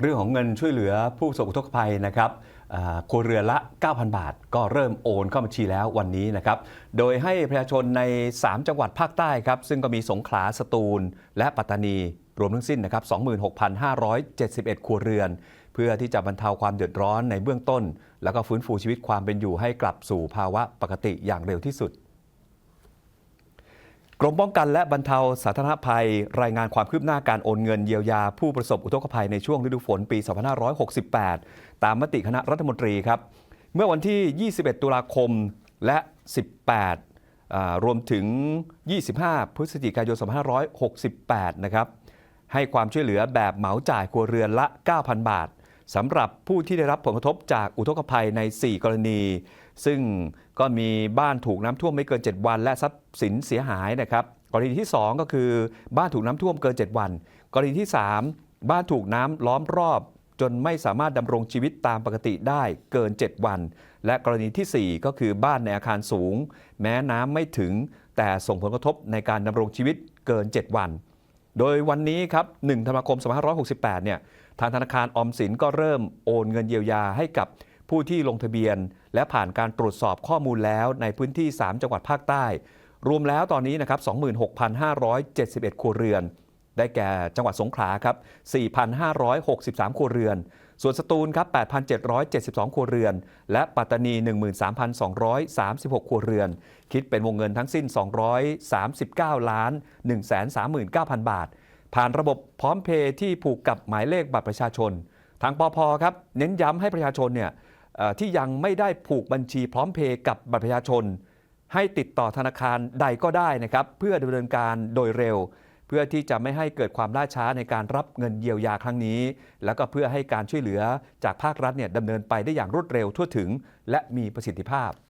เรื่องของเงินช่วยเหลือผู้ประสบอุทกภัยนะครับครัวเรือนละ 9,000 บาท ก็เริ่มโอนเข้าบัญชีแล้ววันนี้นะครับ โดยให้ประชาชนใน 3 จังหวัดภาคใต้ครับ ซึ่งก็มีสงขลา สตูล และปัตตานี รวมทั้งสิ้นนะครับ 26,571 ครัวเรือน เพื่อที่จะบรรเทาความเดือดร้อนในเบื้องต้น แล้วก็ฟื้นฟูชีวิตความเป็นอยู่ให้กลับสู่ภาวะปกติอย่างเร็วที่สุด กรมป้องกันและบรรเทาสาธารณภัย รายงานความคืบหน้าการโอนเงินเยียวยาผู้ประสบอุทกภัยในช่วงฤดูฝนปี 2568 ตามมติคณะรัฐมนตรีครับ เมื่อวันที่ 21 ตุลาคมและ 18 รวมถึง 25 พฤศจิกายน 2568 นะครับ ให้ความช่วยเหลือแบบเหมาจ่ายครัวเรือนละ 9,000 บาท สำหรับผู้ที่ได้รับผลกระทบจากอุทกภัยใน 4 กรณี ซึ่งก็มีบ้านถูกน้ำท่วมไม่เกิน 7 วัน และทรัพย์สินเสียหายนะครับ กรณีที่ 2 ก็คือบ้านถูกน้ำท่วมเกิน 7 วัน กรณีที่ 3 บ้านถูกน้ำล้อมรอบ จนไม่สามารถดำรงชีวิตตามปกติได้เกิน 7 วัน และกรณีทีสี่4 ก็คือบ้านในอาคารสูง แม้น้ำไม่ถึง แต่ส่งผลกระทบในการดำรงชีวิตเกิน 7 วัน โดยวันนี้ครับ1ธันวาคม2568 เนี่ย ทางธนาคารออมสินก็เริ่มโอนเงินเยียวยาให้กับผู้ที่ลงทะเบียน และผ่านการตรวจสอบข้อมูลแล้วในพื้นที่ 3 จังหวัดภาคใต้ รวมแล้วตอนนี้นะครับ 26,571 ครัวเรือน ได้แก่จังหวัดสงขลาครับ 4,563 ครัวเรือน ส่วนสตูลครับ 8,772 ครัวเรือน และปัตตานี 13,236 ครัวเรือน คิดเป็นวงเงินทั้งสิ้น 239 ล้าน 139,000 บาท ผ่านระบบพร้อมเพย์ที่ผูกกับหมายเลขบัตรประชาชน ทางปอพครับ เน้นย้ำให้ประชาชนเนี่ยที่ยังไม่ได้ผูกบัญชีพร้อมเพย์กับบัตรประชาชน ให้ติดต่อธนาคารใดก็ได้นะครับ เพื่อดำเนินการโดยเร็ว เพื่อที่จะไม่ให้เกิดความล่าช้าในการรับเงินเยียวยาครั้งนี้ แล้วก็เพื่อให้การช่วยเหลือจากภาครัฐเนี่ยดำเนินไปได้อย่างรวดเร็วทั่วถึง และมีประสิทธิภาพ